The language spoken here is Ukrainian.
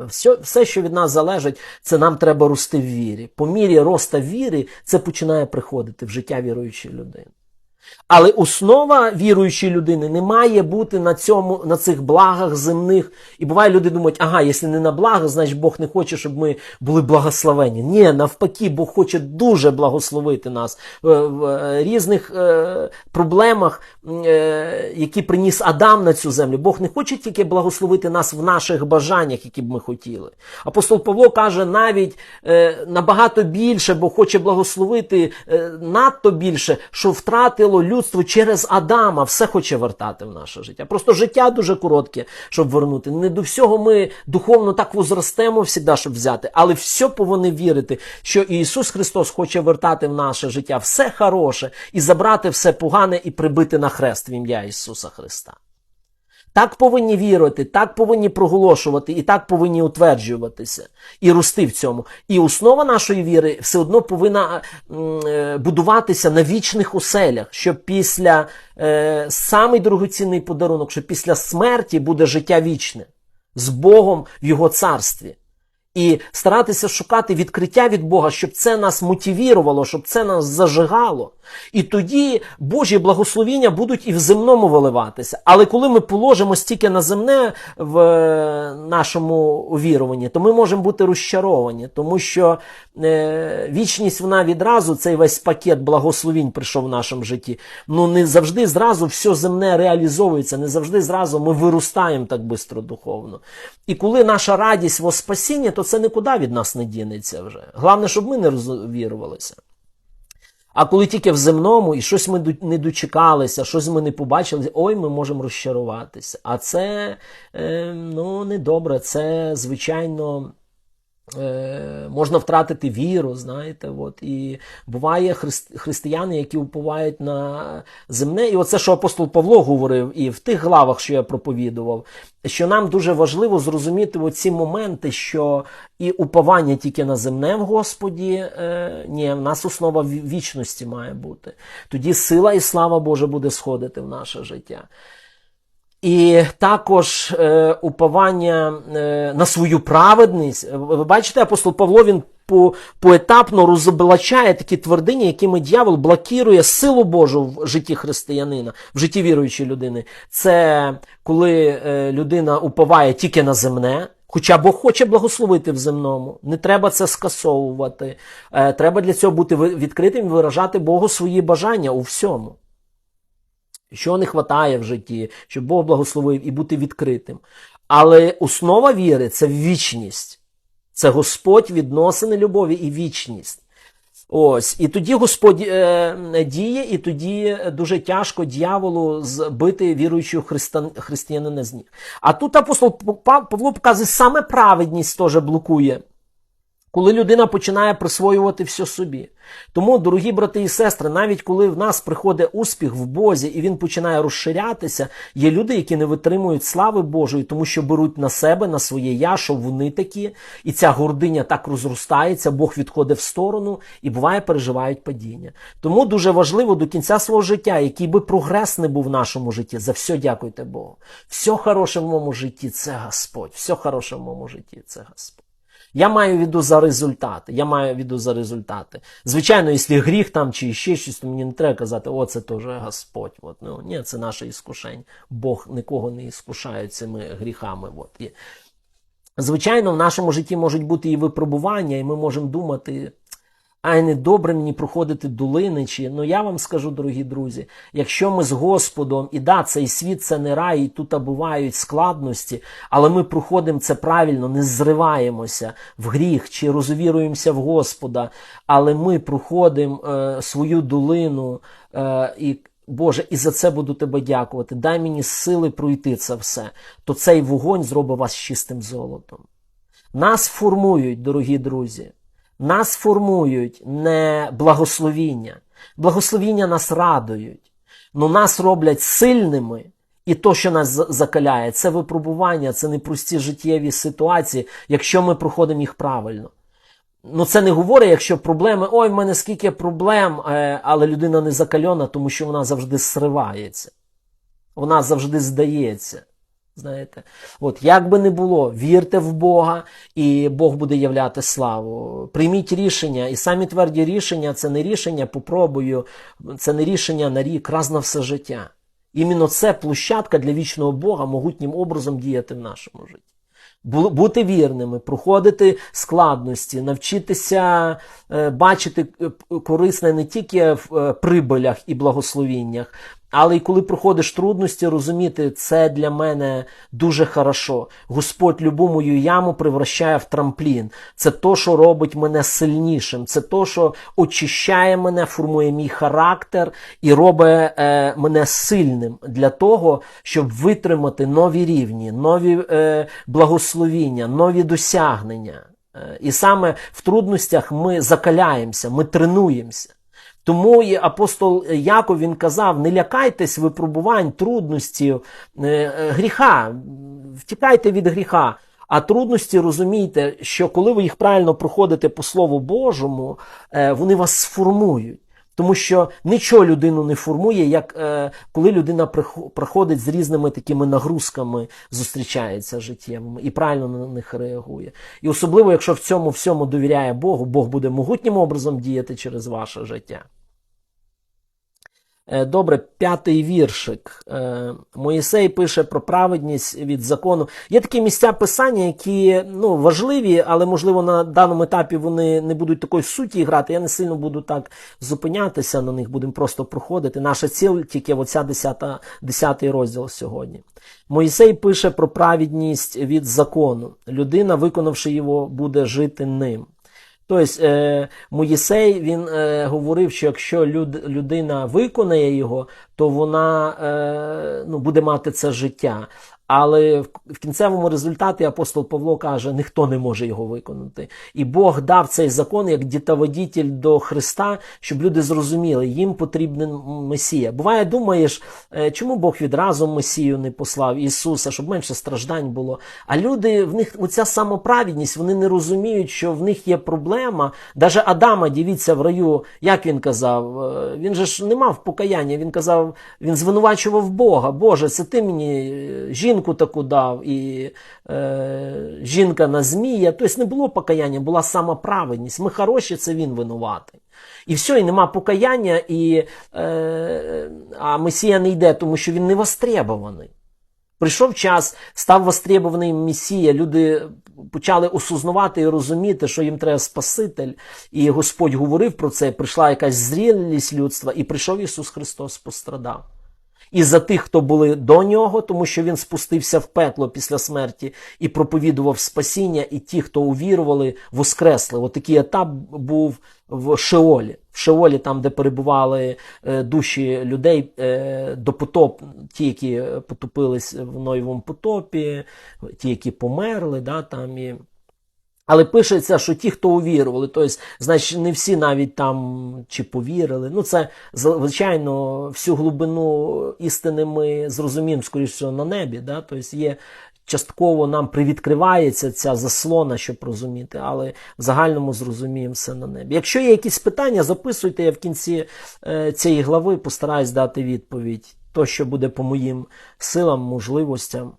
Все, все, що від нас залежить, це нам треба рости в вірі. По мірі роста віри це починає приходити в життя віруючої людини. Але основа віруючої людини не має бути на цьому, на цих благах земних. І буває, люди думають, ага, якщо не на благо, значить Бог не хоче, щоб ми були благословені. Ні, навпаки, Бог хоче дуже благословити нас в е, різних е, проблемах, е, які приніс Адам на цю землю. Бог не хоче тільки благословити нас в наших бажаннях, які б ми хотіли. Апостол Павло каже, навіть набагато більше, Бог хоче благословити надто більше, що втратило людство через Адама, все хоче вертати в наше життя. Просто життя дуже коротке, щоб вернути. Не до всього ми духовно так возростемо завжди, щоб взяти, але все повинні вірити, що Ісус Христос хоче вертати в наше життя все хороше і забрати все погане і прибити на хрест в ім'я Ісуса Христа. Так повинні вірити, так повинні проголошувати і так повинні утверджуватися і рости в цьому. І основа нашої віри все одно повинна е, будуватися на вічних оселях, що після е, самий дорогоцінний подарунок, що після смерті буде життя вічне з Богом в Його царстві. І старатися шукати відкриття від Бога, щоб це нас мотивірувало, щоб це нас зажигало. І тоді Божі благословіння будуть і в земному виливатися. Але коли ми положимо стільки на земне в е, нашому увіруванні, то ми можемо бути розчаровані, тому що е, вічність вона відразу, цей весь пакет благословінь прийшов в нашому житті. Ну не завжди зразу все земне реалізовується, не завжди зразу ми виростаємо так швидко духовно. І коли наша радість во спасінні, то це нікуди від нас не дінеться вже. Головне, щоб ми не розвірувалися. А коли тільки в земному і щось ми не дочекалися, щось ми не побачили, ой, ми можемо розчаруватися. А це е, ну, недобре, це звичайно. Е, можна втратити віру, знаєте, от і буває христ, християни, які уповають на земне, і оце, що апостол Павло говорив, і в тих главах, що я проповідував, що нам дуже важливо зрозуміти оці моменти, що і уповання тільки на земне в Господі, е, ні, в нас основа вічності має бути. Тоді сила і слава Божа буде сходити в наше життя. І також е, уповання е, на свою праведність. Ви бачите, апостол Павло він по, поетапно розоблачає такі твердині, якими дьявол блокує силу Божу в житті християнина, в житті віруючої людини. Це коли е, людина уповає тільки на земне. Хоча Бог хоче благословити в земному, не треба це скасовувати. Е, треба для цього бути відкритим і виражати Богу свої бажання у всьому що не вистачає в житті, щоб Бог благословив і бути відкритим. Але основа віри це вічність. Це Господь відносини любові і вічність. Ось, і тоді Господь е, діє, і тоді дуже тяжко дьяволу збити віруючого християн, християнина з ніг. А тут апостол Павло показує, саме праведність теж блокує коли людина починає присвоювати все собі. Тому, дорогі брати і сестри, навіть коли в нас приходить успіх в Бозі і він починає розширятися, є люди, які не витримують слави Божої, тому що беруть на себе, на своє я, що вони такі, і ця гординя так розростається, Бог відходить в сторону і буває переживають падіння. Тому дуже важливо до кінця свого життя, який би прогрес не був в нашому житті, за все дякуйте Богу. Все хороше в моєму житті це Господь. Все хороше в моєму житті це Господь. Я маю в виду за результати. Я маю в виду за результати. Звичайно, якщо гріх там чи ще щось, то мені не треба казати, о, це теж Господь. От, ну, ні, це наше іскушення. Бог нікого не іскушає цими гріхами. От. І, звичайно, в нашому житті можуть бути і випробування, і ми можемо думати. Ай, не добре мені проходити долини. Чи ну я вам скажу, дорогі друзі, якщо ми з Господом, і да, цей світ це не рай, і тут бувають складності, але ми проходимо це правильно, не зриваємося в гріх чи розовіруємося в Господа, але ми проходимо е, свою долину е, і. Боже, і за це буду тебе дякувати. Дай мені сили пройти це все. То цей вогонь зробить вас чистим золотом. Нас формують, дорогі друзі. Нас формують не благословіння. Благословіння нас радують, но нас роблять сильними. І то, що нас закаляє, це випробування, це непрості життєві ситуації, якщо ми проходимо їх правильно. Ну, це не говорить, якщо проблеми, ой, в мене скільки проблем, е, але людина не закальона, тому що вона завжди сривається. Вона завжди здається. Знаєте, от як би не було, вірте в Бога, і Бог буде являти славу. Прийміть рішення, і самі тверді рішення це не рішення попробую, це не рішення на рік, раз на все життя. Іменно це площадка для вічного Бога могутнім образом діяти в нашому житті. Бути вірними, проходити складності, навчитися е, бачити е, корисне не тільки в е, прибилях і благословіннях, але й коли проходиш трудності, розуміти, це для мене дуже хорошо. Господь любу мою яму превращає в трамплін. Це то, що робить мене сильнішим. Це то, що очищає мене, формує мій характер і робить е, мене сильним для того, щоб витримати нові рівні, нові е, благословіння, нові досягнення. Е, І саме в трудностях ми закаляємося, ми тренуємося. Тому і апостол Яков він казав: не лякайтесь випробувань, трудностей, е, е, гріха, втікайте від гріха. А трудності розумійте, що коли ви їх правильно проходите по Слову Божому, е, вони вас сформують. Тому що нічого людину не формує, як коли людина прихо- приходить з різними такими нагрузками, зустрічається життєвими і правильно на них реагує. І особливо, якщо в цьому всьому довіряє Богу, Бог буде могутнім образом діяти через ваше життя. Е, Добре, п'ятий віршик. Е, Моїсей пише про праведність від закону. Є такі місця писання, які ну, важливі, але можливо на даному етапі вони не будуть такої суті грати. Я не сильно буду так зупинятися на них, будемо просто проходити. Наша ціль тільки оця 10, 10 розділ сьогодні. Моїсей пише про праведність від закону. Людина, виконавши його, буде жити ним. Тобто е, Моїсей він е, говорив, що якщо люд, людина виконає його, то вона е, ну, буде мати це життя. Але в, кінцевому результаті апостол Павло каже, ніхто не може його виконати. І Бог дав цей закон як дітоводітель до Христа, щоб люди зрозуміли, їм потрібен Месія. Буває, думаєш, е, чому Бог відразу Месію не послав Ісуса, щоб менше страждань було. А люди, в них оця самоправідність, вони не розуміють, що в них є проблема. Даже Адама, дивіться, в раю, як він казав, е, він же ж не мав покаяння, він казав, він звинувачував Бога. Боже, це ти мені е, жінку таку дав, і е, жінка на змія. Тобто не було покаяння, була самоправедність. Ми хороші, це він винуватий. І все, і нема покаяння, і, е, а Месія не йде, тому що він не востребований. Прийшов час, став востребований Месія, люди почали осознавати і розуміти, що їм треба Спаситель. І Господь говорив про це, прийшла якась зрілість людства, і прийшов Ісус Христос, пострадав. І за тих, хто були до нього, тому що він спустився в пекло після смерті і проповідував спасіння, і ті, хто увірували, воскресли. Отакий етап був в Шеолі. В Шеолі, там, де перебували е, душі людей е, до потоп, ті, які потопились в Ноєвому потопі, ті, які померли, да, там і. Але пишеться, що ті, хто увірували, тобто, значить, не всі навіть там чи повірили. Ну, це звичайно всю глибину істини ми зрозуміємо, скоріше на небі. Да? Тобто є частково нам привідкривається ця заслона, щоб розуміти, але в загальному зрозуміємо все на небі. Якщо є якісь питання, записуйте, я в кінці е, цієї глави постараюсь дати відповідь. То, що буде по моїм силам, можливостям.